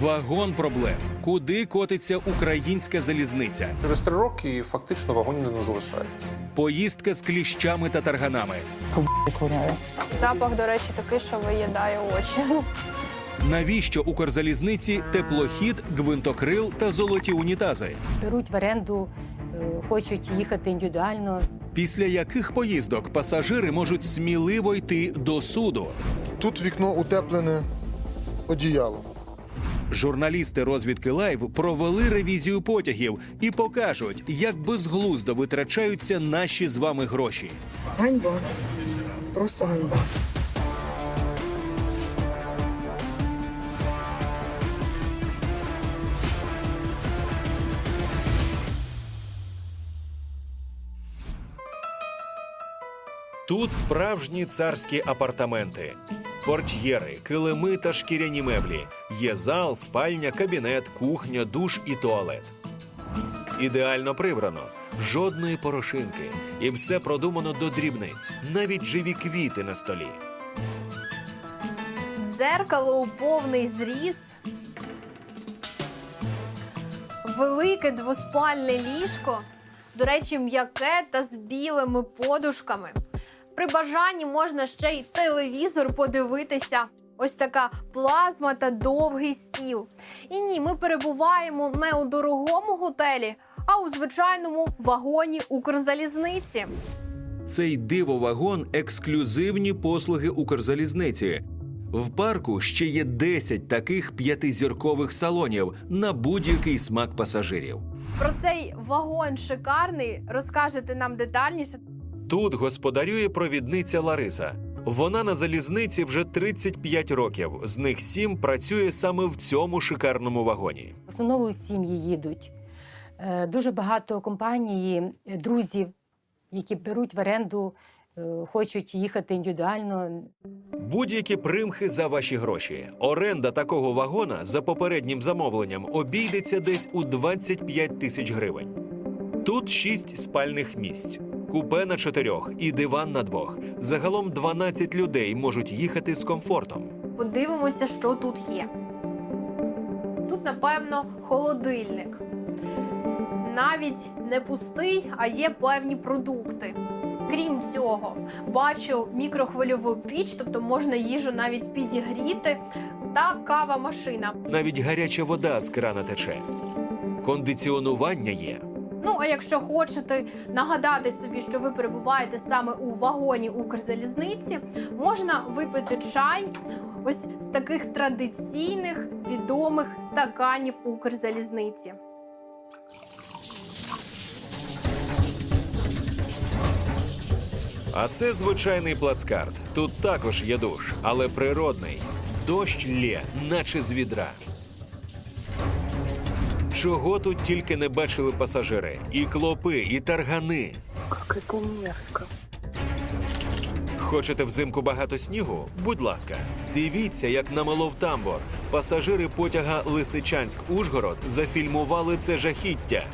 Вагон проблем. Куди котиться українська залізниця? Через три роки фактично вагонів не залишається. Поїздка з кліщами та тарганами. Запах, до речі, такий, що виїдає очі. Навіщо Укрзалізниці теплохід, гвинтокрил та золоті унітази? беруть в оренду, е, хочуть їхати індивідуально. Після яких поїздок пасажири можуть сміливо йти до суду? Тут вікно утеплене одіялом. Журналісти розвідки Лайв провели ревізію потягів і покажуть, як безглуздо витрачаються наші з вами гроші. Ганьба. Просто ганьба. Тут справжні царські апартаменти, портьєри, килими та шкіряні меблі. Є зал, спальня, кабінет, кухня, душ і туалет. Ідеально прибрано, жодної порошинки, і все продумано до дрібниць, навіть живі квіти на столі. Дзеркало у повний зріст. Велике двоспальне ліжко. До речі, м'яке та з білими подушками. При бажанні можна ще й телевізор подивитися. Ось така плазма та довгий стіл. І ні, ми перебуваємо не у дорогому готелі, а у звичайному вагоні Укрзалізниці. Цей дивовагон ексклюзивні послуги Укрзалізниці. В парку ще є 10 таких п'ятизіркових салонів на будь-який смак пасажирів. Про цей вагон шикарний розкажете нам детальніше. Тут господарює провідниця Лариса. Вона на залізниці вже 35 років. З них 7 працює саме в цьому шикарному вагоні. В основному сім'ї їдуть. Е, Дуже багато компаній, е, друзів, які беруть в оренду, е, хочуть їхати індивідуально. Будь-які примхи за ваші гроші. Оренда такого вагона за попереднім замовленням обійдеться десь у 25 тисяч гривень. Тут 6 спальних місць, купе на чотирьох і диван на двох. Загалом 12 людей можуть їхати з комфортом. Подивимося, що тут є. Тут, напевно, холодильник. Навіть не пустий, а є певні продукти. Крім цього, бачу мікрохвильову піч, тобто можна їжу навіть підігріти, та кава машина. Навіть гаряча вода з крана тече. Кондиціонування є. Ну а якщо хочете нагадати собі, що ви перебуваєте саме у вагоні Укрзалізниці, можна випити чай ось з таких традиційних відомих стаканів Укрзалізниці. А це звичайний плацкарт. Тут також є душ, але природний. Дощ лє, наче з відра. Чого тут тільки не бачили пасажири? І клопи, і таргани. Хочете взимку багато снігу? Будь ласка, дивіться, як намалов тамбор. Пасажири потяга Лисичанськ-Ужгород зафільмували це жахіття.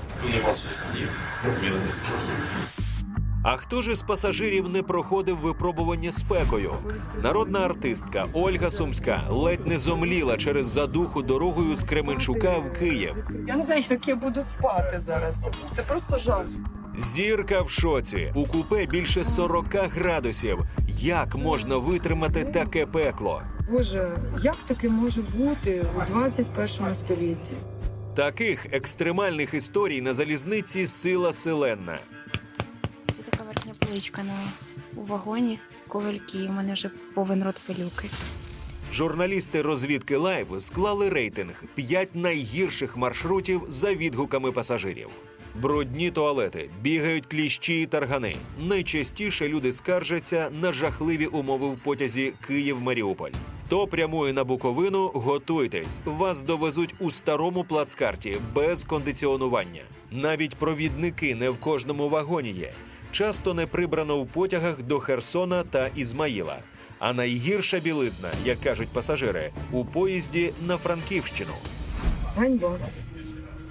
А хто ж із пасажирів не проходив випробування спекою? Народна артистка Ольга Сумська ледь не зомліла через задуху дорогою з Кременчука в Київ. Я не знаю, як я буду спати зараз. Це просто жах. Зірка в шоці. У купе більше 40 градусів. Як можна витримати таке пекло? Боже, як таке може бути у 21 столітті? Таких екстремальних історій на залізниці сила селенна. Поличка на у вагоні. Ковальки. У мене вже повен рот пилюки. Журналісти розвідки Лайв склали рейтинг 5 найгірших маршрутів за відгуками пасажирів. Брудні туалети, бігають кліщі і таргани. Найчастіше люди скаржаться на жахливі умови в потязі Київ-Маріуполь. Хто прямує на Буковину, готуйтесь. Вас довезуть у старому плацкарті без кондиціонування. Навіть провідники не в кожному вагоні є. Часто не прибрано в потягах до Херсона та Ізмаїла. А найгірша білизна, як кажуть пасажири, у поїзді на Франківщину. Ганьба.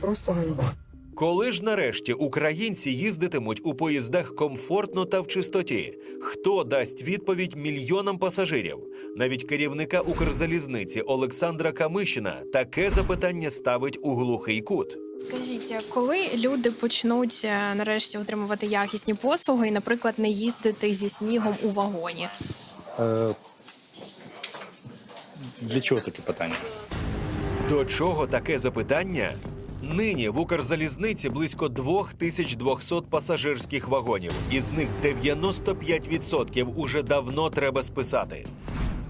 Просто ганьба. Коли ж нарешті українці їздитимуть у поїздах комфортно та в чистоті? Хто дасть відповідь мільйонам пасажирів? Навіть керівника Укрзалізниці Олександра Камишина таке запитання ставить у глухий кут. Скажіть, коли люди почнуть е, нарешті отримувати якісні послуги і, наприклад, не їздити зі снігом у вагоні? Е, Для чого таке питання? До чого таке запитання? Нині в Укрзалізниці близько 2200 пасажирських вагонів, із них 95% уже давно треба списати.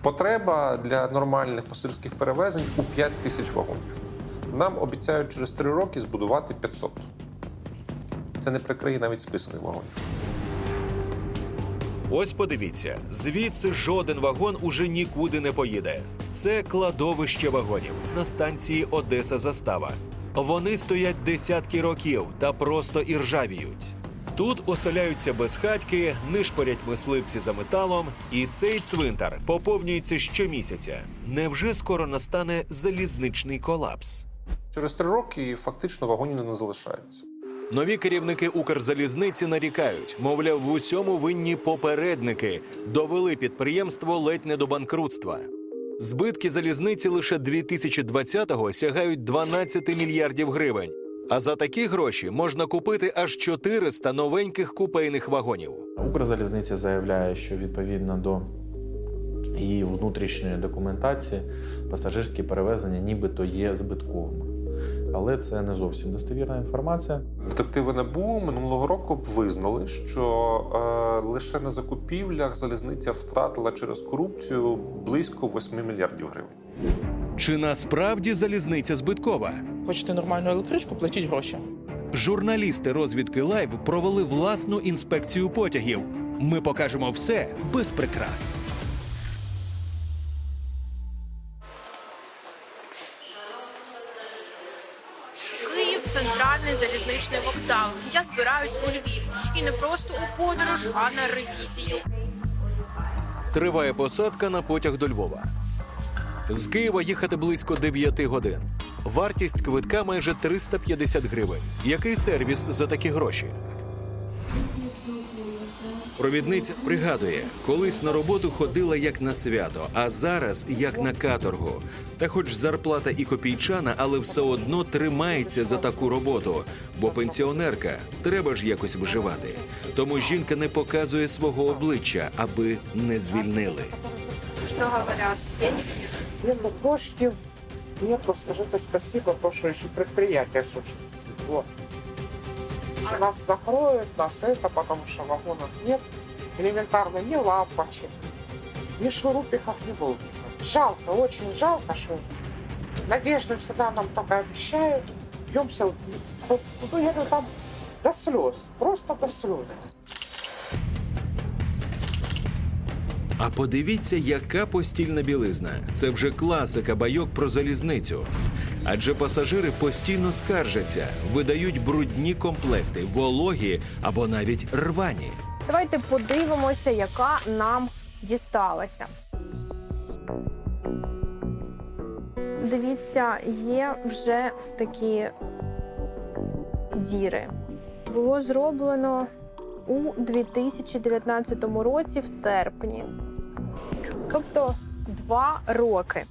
Потреба для нормальних пасажирських перевезень у 5 тисяч вагонів. Нам обіцяють через 3 роки збудувати 500. Це не прикриє навіть списаних вагонів. Ось подивіться, звідси жоден вагон уже нікуди не поїде. Це кладовище вагонів на станції Одеса Застава. Вони стоять десятки років та просто іржавіють. Тут оселяються безхатьки, нишпорять мисливці за металом, і цей цвинтар поповнюється щомісяця. Невже скоро настане залізничний колапс? Через 3 роки фактично вагонів не залишається. Нові керівники Укрзалізниці нарікають, мовляв, в усьому винні попередники довели підприємство ледь не до банкрутства. Збитки залізниці лише 2020-го сягають 12 мільярдів гривень. А за такі гроші можна купити аж 400 новеньких купейних вагонів. Укрзалізниця заявляє, що відповідно до її внутрішньої документації пасажирські перевезення нібито є збитковими. Але це не зовсім достовірна інформація. Детективи НАБУ минулого року визнали, що е, лише на закупівлях залізниця втратила через корупцію близько 8 мільярдів гривень. Чи насправді залізниця збиткова? Хочете нормальну електричку, платіть гроші. Журналісти розвідки Лайв провели власну інспекцію потягів. Ми покажемо все без прикрас. Центральний залізничний вокзал. Я збираюсь у Львів і не просто у подорож, а на ревізію. Триває посадка на потяг до Львова. З Києва їхати близько 9 годин. Вартість квитка майже 350 гривень. Який сервіс за такі гроші? Провідниця пригадує, колись на роботу ходила як на свято, а зараз як на каторгу. Та хоч зарплата і копійчана, але все одно тримається за таку роботу. Бо пенсіонерка треба ж якось виживати. Тому жінка не показує свого обличчя, аби не звільнили. Що говорять? Денег Нет, ну коштів нету, скажите спасибо, что еще предприятие. Вот Что нас закроют, нас это, потому что вагонов нет. Элементарно ни лампочек, ни шурупиков, ни болтиков. Жалко, очень жалко, что надежды всегда нам только обещают. Бьемся, ну, ну, я говорю, там до слез, просто до слез. А подивіться, яка постільна білизна. Це вже класика байок про залізницю. Адже пасажири постійно скаржаться, видають брудні комплекти, вологі або навіть рвані. Давайте подивимося, яка нам дісталася. Дивіться, є вже такі діри. Було зроблено у 2019 році в серпні. Тобто два роки.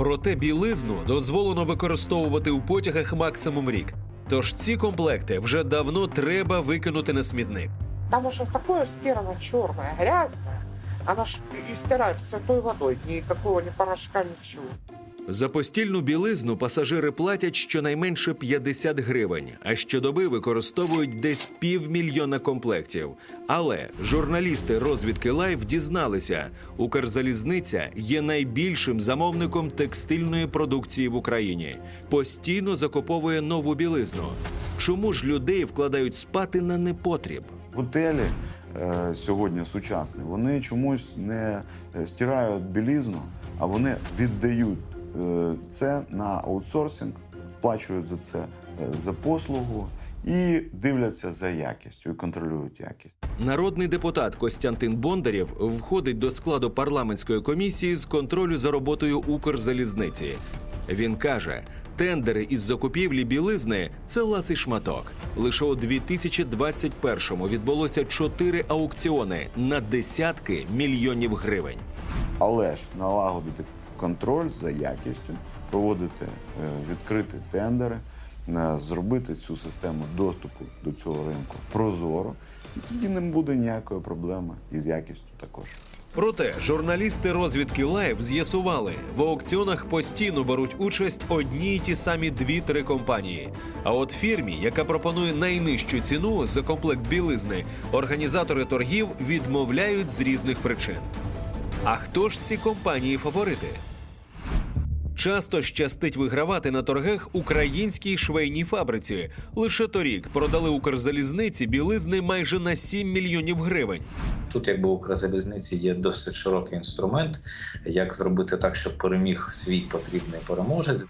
Проте білизну дозволено використовувати у потягах максимум рік. Тож ці комплекти вже давно треба викинути на смітник. Тому що такою стирано чорна, грязна, вона ж і стирает святой водою, никакого ні порошка, ничего. За постільну білизну пасажири платять щонайменше 50 гривень, а щодоби використовують десь півмільйона комплектів. Але журналісти розвідки Лайв дізналися, Укрзалізниця є найбільшим замовником текстильної продукції в Україні. Постійно закуповує нову білизну. Чому ж людей вкладають спати на непотріб? Готелі е, сьогодні сучасні, вони чомусь не е, стирають білізну, а вони віддають це на аутсорсинг, плачують за це е, за послугу і дивляться за якістю і контролюють якість. Народний депутат Костянтин Бондарєв входить до складу парламентської комісії з контролю за роботою Укрзалізниці. Він каже, тендери із закупівлі білизни це ласий шматок. Лише у 2021-му відбулося чотири аукціони на десятки мільйонів гривень. Але ж налагодити контроль за якістю, проводити е, відкриті тендери, е, зробити цю систему доступу до цього ринку прозоро, і тоді не буде ніякої проблеми із якістю також. Проте журналісти розвідки Лайв з'ясували, в аукціонах постійно беруть участь одні й ті самі дві-три компанії. А от фірмі, яка пропонує найнижчу ціну за комплект білизни, організатори торгів відмовляють з різних причин. А хто ж ці компанії фаворити? Часто щастить вигравати на торгах українській швейній фабриці. Лише торік продали Укрзалізниці білизни майже на 7 мільйонів гривень. Тут, якби у Укрзалізниці є досить широкий інструмент, як зробити так, щоб переміг свій потрібний переможець.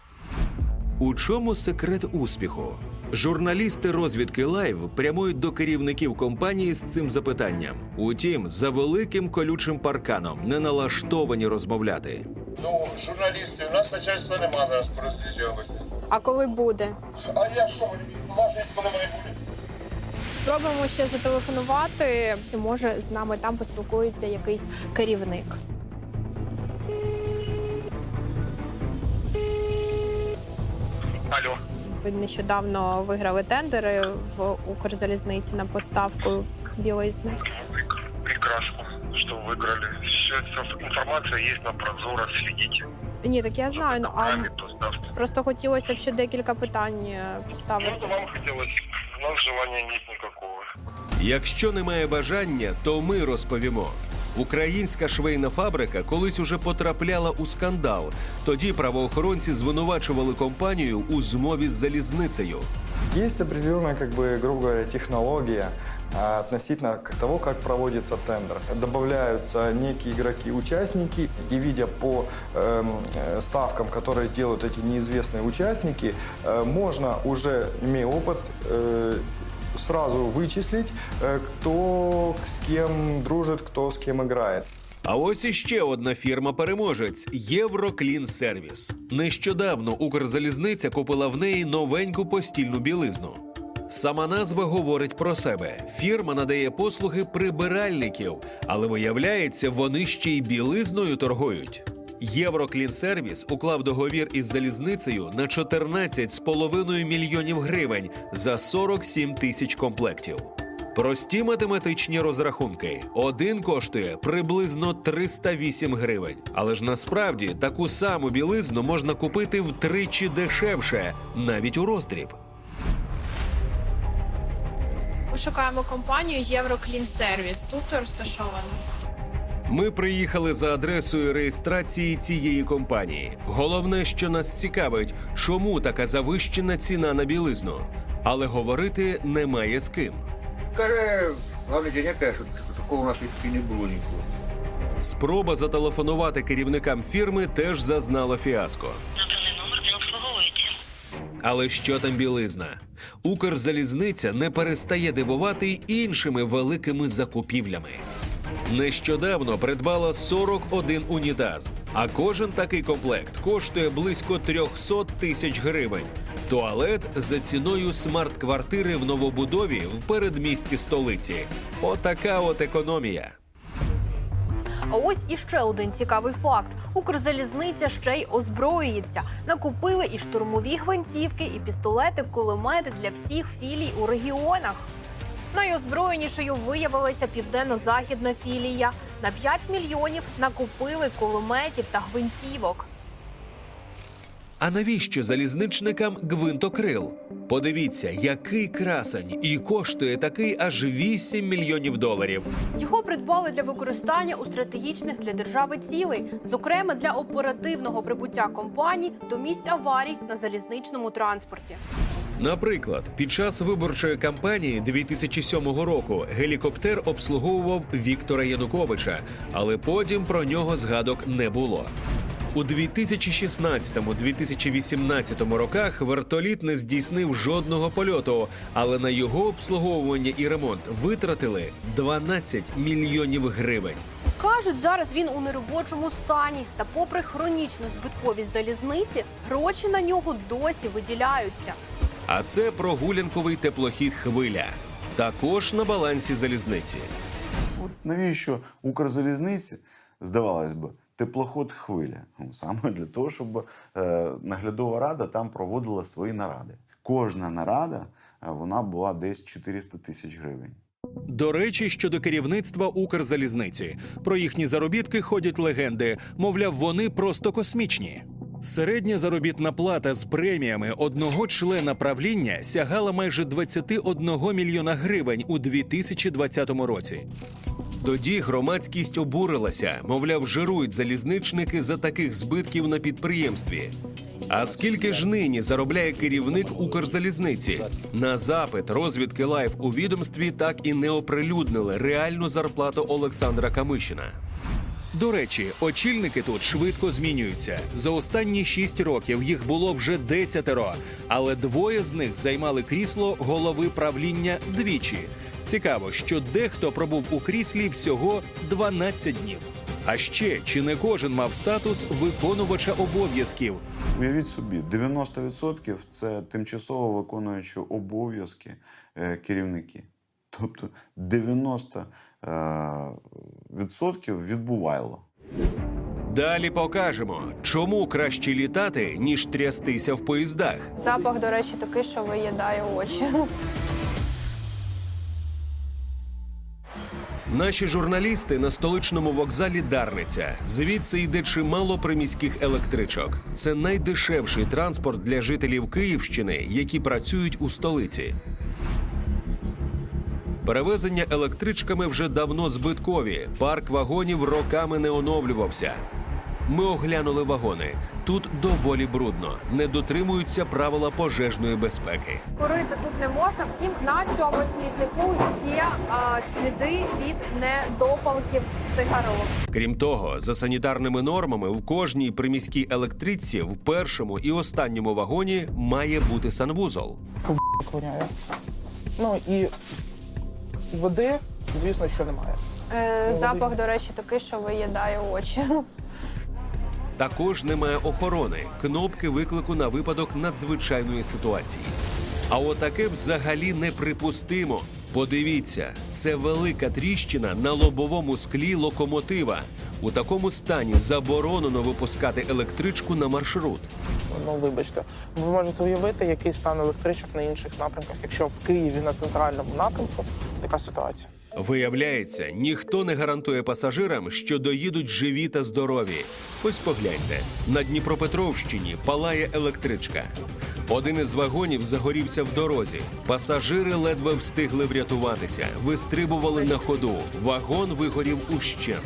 У чому секрет успіху? Журналісти розвідки Лайв прямують до керівників компанії з цим запитанням. Утім, за великим колючим парканом не налаштовані розмовляти. Ну, журналісти, у нас начальства нема зараз пороз'їжджалося. А коли буде? А я що, влажить, коли має бути? Спробуємо ще зателефонувати. І може з нами там поспілкується якийсь керівник. Алло. Ви нещодавно виграли тендери в Укрзалізниці на поставку білизни. Прекрасно, что выиграли. Все эта информация есть на Прозоро, следите. Ні, так я знаю. Ну а просто хотілося б ще декілька питань е, поставити. Ну, вам хотелось. У нас желания нет никакого. Якщо немає бажання, то ми розповімо. Українська швейна фабрика колись уже потрапляла у скандал. Тоді правоохоронці звинувачували компанію у змові з залізницею. Есть определенная, как бы, грубо говоря, технология относительно к того, как проводится тендер. Добавляются некие игроки-участники, и видя по эм, э, ставкам, которые делают эти неизвестные участники, э, можно уже, имея опыт, э, сразу вычислить, э, кто с кем дружит, кто с кем играет. А ось іще одна фірма-переможець Євроклінсервіс. Нещодавно Укрзалізниця купила в неї новеньку постільну білизну. Сама назва говорить про себе. Фірма надає послуги прибиральників, але виявляється, вони ще й білизною торгують. Євроклінсервіс уклав договір із залізницею на 14,5 мільйонів гривень за 47 тисяч комплектів. Прості математичні розрахунки. Один коштує приблизно 308 гривень. Але ж насправді таку саму білизну можна купити втричі дешевше, навіть у роздріб. Шукаємо компанію Євроклінсервіс. Тут розташовано. Ми приїхали за адресою реєстрації цієї компанії. Головне, що нас цікавить, чому така завищена ціна на білизну. Але говорити немає з ким. Каже, главний день опять, такого у нас і не було ніколи. Спроба зателефонувати керівникам фірми теж зазнала фіаско. Але що там білизна? Укрзалізниця не перестає дивувати й іншими великими закупівлями. Нещодавно придбала 41 унітаз, а кожен такий комплект коштує близько 300 тисяч гривень. Туалет за ціною смарт-квартири в новобудові в передмісті столиці. Отака от економія. А ось іще один цікавий факт: Укрзалізниця ще й озброюється. Накупили і штурмові гвинтівки, і пістолети, кулемети для всіх філій у регіонах. Найозброєнішою виявилася південно-західна філія. На 5 мільйонів накупили кулеметів та гвинтівок. А навіщо залізничникам гвинтокрил? Подивіться, який красень, і коштує такий аж 8 мільйонів доларів. Його придбали для використання у стратегічних для держави цілей, зокрема для оперативного прибуття компаній до місць аварій на залізничному транспорті. Наприклад, під час виборчої кампанії 2007 року гелікоптер обслуговував Віктора Януковича, але потім про нього згадок не було. У 2016-2018 роках вертоліт не здійснив жодного польоту, але на його обслуговування і ремонт витратили 12 мільйонів гривень. Кажуть, зараз він у неробочому стані. Та попри хронічну збитковість залізниці, гроші на нього досі виділяються. А це прогулянковий теплохід хвиля. Також на балансі залізниці. От навіщо Укрзалізниці, здавалось би, теплоход хвиля? Ну, саме для того, щоб е, наглядова рада там проводила свої наради. Кожна нарада е, вона була десь 400 тисяч гривень. До речі, щодо керівництва Укрзалізниці. Про їхні заробітки ходять легенди. Мовляв, вони просто космічні. Середня заробітна плата з преміями одного члена правління сягала майже 21 мільйона гривень у 2020 році. Тоді громадськість обурилася, мовляв, жирують залізничники за таких збитків на підприємстві. А скільки ж нині заробляє керівник Укрзалізниці? На запит розвідки Лайф у відомстві так і не оприлюднили реальну зарплату Олександра Камишина. До речі, очільники тут швидко змінюються. За останні шість років їх було вже десятеро, але двоє з них займали крісло голови правління двічі. Цікаво, що дехто пробув у кріслі всього 12 днів. А ще чи не кожен мав статус виконувача обов'язків? Уявіть собі, 90% це тимчасово виконуючі обов'язки е, керівники. Тобто 90% е, відсотків відбувайло. Далі покажемо, чому краще літати, ніж трястися в поїздах. Запах, до речі, такий, що виїдає очі. Наші журналісти на столичному вокзалі Дарниця. Звідси йде чимало приміських електричок. Це найдешевший транспорт для жителів Київщини, які працюють у столиці. Перевезення електричками вже давно збиткові. Парк вагонів роками не оновлювався. Ми оглянули вагони. Тут доволі брудно, не дотримуються правила пожежної безпеки. Курити тут не можна. Втім, на цьому смітнику є а, сліди від недопалків цигарок. Крім того, за санітарними нормами в кожній приміській електричці в першому і останньому вагоні має бути санвузол. Фу, воняє. Ну і води, звісно, що немає. Е, запах, до речі, такий, що виїдає очі. Також немає охорони, кнопки виклику на випадок надзвичайної ситуації. А отаке взагалі неприпустимо. Подивіться, це велика тріщина на лобовому склі локомотива. У такому стані заборонено випускати електричку на маршрут. Ну, вибачте, ви можете уявити, який стан електричок на інших напрямках, якщо в Києві на центральному напрямку така ситуація. Виявляється, ніхто не гарантує пасажирам, що доїдуть живі та здорові. Ось погляньте, на Дніпропетровщині палає електричка. Один із вагонів загорівся в дорозі. Пасажири ледве встигли врятуватися, вистрибували на ходу. Вагон вигорів ущент.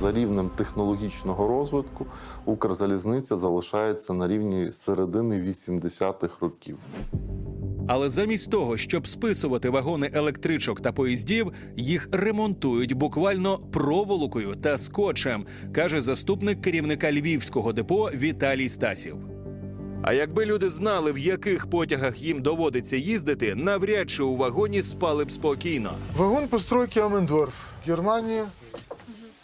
За рівнем технологічного розвитку Укрзалізниця залишається на рівні середини 80-х років. Але замість того, щоб списувати вагони електричок та поїздів, їх ремонтують буквально проволокою та скотчем, каже заступник керівника львівського депо Віталій Стасів. А якби люди знали, в яких потягах їм доводиться їздити, навряд чи у вагоні спали б спокійно. Вагон постройки Амендорф, Германія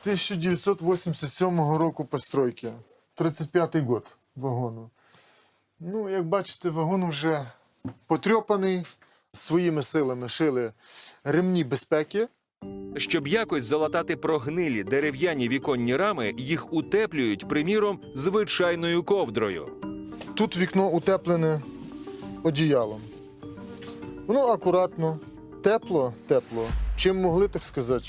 1987 року постройки. 35-й год вагону. Ну, як бачите, вагон вже потрьопаний. Своїми силами шили ремні безпеки. Щоб якось залатати прогнилі дерев'яні віконні рами, їх утеплюють, приміром, звичайною ковдрою. Тут вікно утеплене одіялом. Воно акуратно, тепло, тепло. Чим могли, так сказати.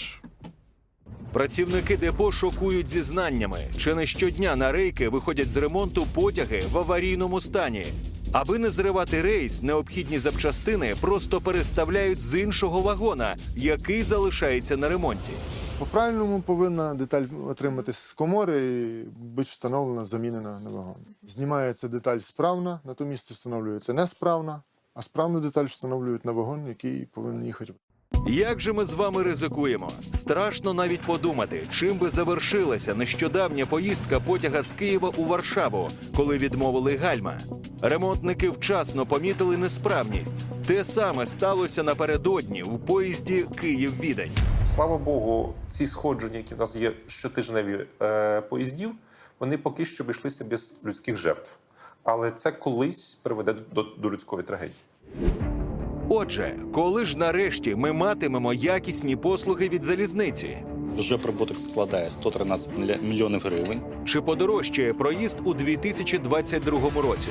Працівники депо шокують зізнаннями. Чи не щодня на рейки виходять з ремонту потяги в аварійному стані. Аби не зривати рейс, необхідні запчастини просто переставляють з іншого вагона, який залишається на ремонті. По-правильному повинна деталь отриматись з комори і бути встановлена, замінена на вагон. Знімається деталь справна, на то місце встановлюється несправна, а справну деталь встановлюють на вагон, який повинен їхати. Як же ми з вами ризикуємо? Страшно навіть подумати, чим би завершилася нещодавня поїздка потяга з Києва у Варшаву, коли відмовили гальма. Ремонтники вчасно помітили несправність. Те саме сталося напередодні у поїзді Київ-Відень. Слава Богу, ці сходження, які в нас є щотижневі е, поїздів, вони поки що обійшлися без людських жертв. Але це колись приведе до, до людської трагедії. Отже, коли ж нарешті ми матимемо якісні послуги від залізниці? Вже прибуток складає 113 мілья- мільйонів гривень. Чи подорожчає проїзд у 2022 році?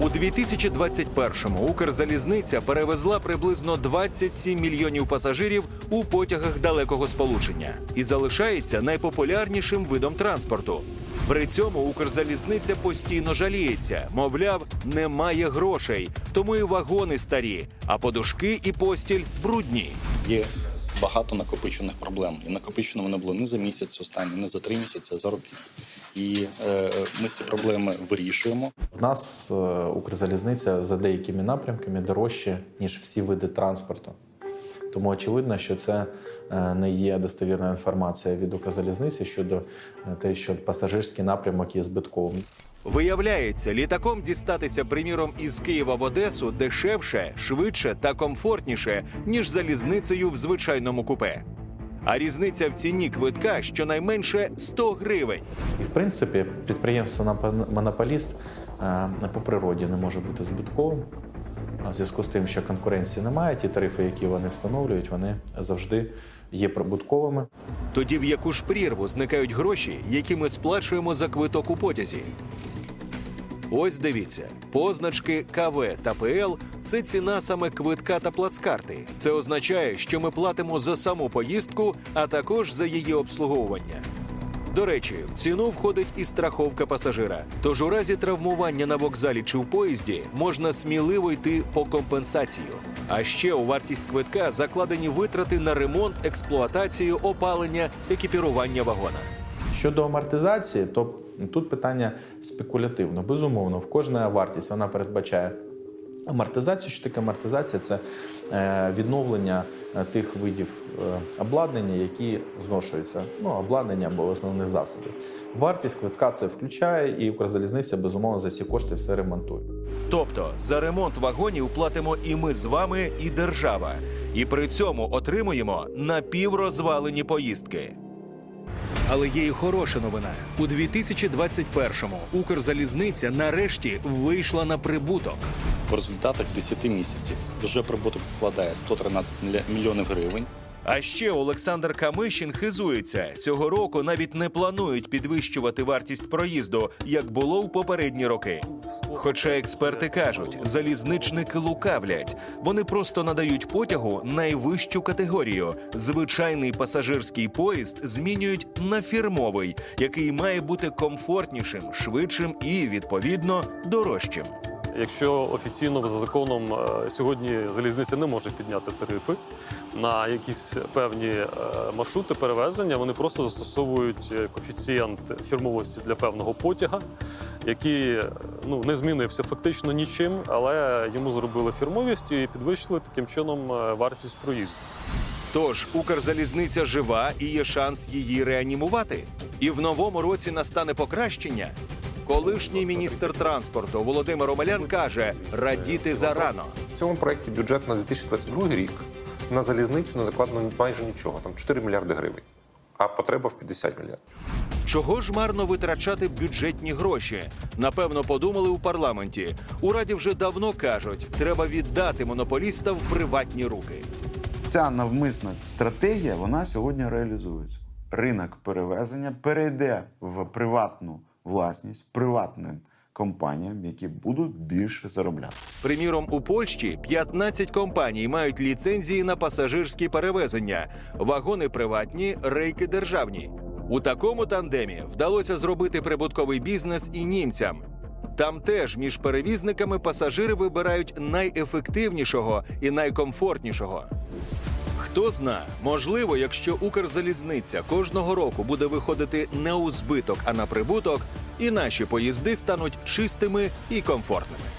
У 2021-му Укрзалізниця перевезла приблизно 27 мільйонів пасажирів у потягах далекого сполучення і залишається найпопулярнішим видом транспорту. При цьому Укрзалізниця постійно жаліється, мовляв, немає грошей, тому і вагони старі, а подушки і постіль брудні. Є багато накопичених проблем. І накопичено вони було не за місяць останній, не за три місяці, а за роки. І е, ми ці проблеми вирішуємо. В нас е, Укрзалізниця за деякими напрямками дорожче, ніж всі види транспорту. Тому очевидно, що це е, не є достовірна інформація від Укрзалізниці щодо е, те, що пасажирський напрямок є збитковим. Виявляється, літаком дістатися, приміром, із Києва в Одесу дешевше, швидше та комфортніше, ніж залізницею в звичайному купе. А різниця в ціні квитка щонайменше 100 гривень. І в принципі, підприємство монополіст е, по природі не може бути збитковим. В зв'язку з тим, що конкуренції немає, ті тарифи, які вони встановлюють, вони завжди є прибутковими. Тоді в яку ж прірву зникають гроші, які ми сплачуємо за квиток у потязі? Ось дивіться, позначки КВ та ПЛ це ціна саме квитка та плацкарти. Це означає, що ми платимо за саму поїздку, а також за її обслуговування. До речі, в ціну входить і страховка пасажира. Тож у разі травмування на вокзалі чи в поїзді можна сміливо йти по компенсацію. А ще у вартість квитка закладені витрати на ремонт, експлуатацію, опалення, екіпірування вагона. Щодо амортизації, то тут питання спекулятивно. Безумовно, в кожна вартість вона передбачає амортизацію. Що таке амортизація? Це е, відновлення е, тих видів е, обладнання, які зношуються. Ну, обладнання або основних засобів. Вартість квитка це включає, і Укрзалізниця безумовно за ці кошти все ремонтує. Тобто за ремонт вагонів платимо і ми з вами, і держава. І при цьому отримуємо напіврозвалені поїздки. Але є і хороша новина. У 2021-му Укрзалізниця нарешті вийшла на прибуток. В результатах 10 місяців вже прибуток складає 113 мілья- мільйонів гривень. А ще Олександр Камишин хизується. Цього року навіть не планують підвищувати вартість проїзду, як було в попередні роки. Хоча експерти кажуть, залізничники лукавлять. Вони просто надають потягу найвищу категорію. Звичайний пасажирський поїзд змінюють на фірмовий, який має бути комфортнішим, швидшим і відповідно дорожчим. Якщо офіційно за законом е, сьогодні залізниця не може підняти тарифи на якісь певні е, маршрути перевезення, вони просто застосовують е, коефіцієнт фірмовості для певного потяга, який ну не змінився фактично нічим, але йому зробили фірмовість і підвищили таким чином вартість проїзду. Тож Укрзалізниця жива і є шанс її реанімувати. І в новому році настане покращення. Колишній міністр транспорту Володимир Омелян каже: радіти зарано. В цьому проєкті бюджет на 2022 рік на залізницю не закладено майже нічого, там 4 мільярди гривень, а потреба в 50 мільярдів. Чого ж марно витрачати бюджетні гроші? Напевно, подумали у парламенті. У раді вже давно кажуть, треба віддати монополіста в приватні руки. Ця навмисна стратегія вона сьогодні реалізується. Ринок перевезення перейде в приватну власність приватним компаніям, які будуть більше заробляти. Приміром, у Польщі 15 компаній мають ліцензії на пасажирські перевезення, вагони приватні, рейки державні. У такому тандемі вдалося зробити прибутковий бізнес і німцям. Там теж між перевізниками пасажири вибирають найефективнішого і найкомфортнішого. Хто зна, можливо, якщо Укрзалізниця кожного року буде виходити не у збиток, а на прибуток, і наші поїзди стануть чистими і комфортними.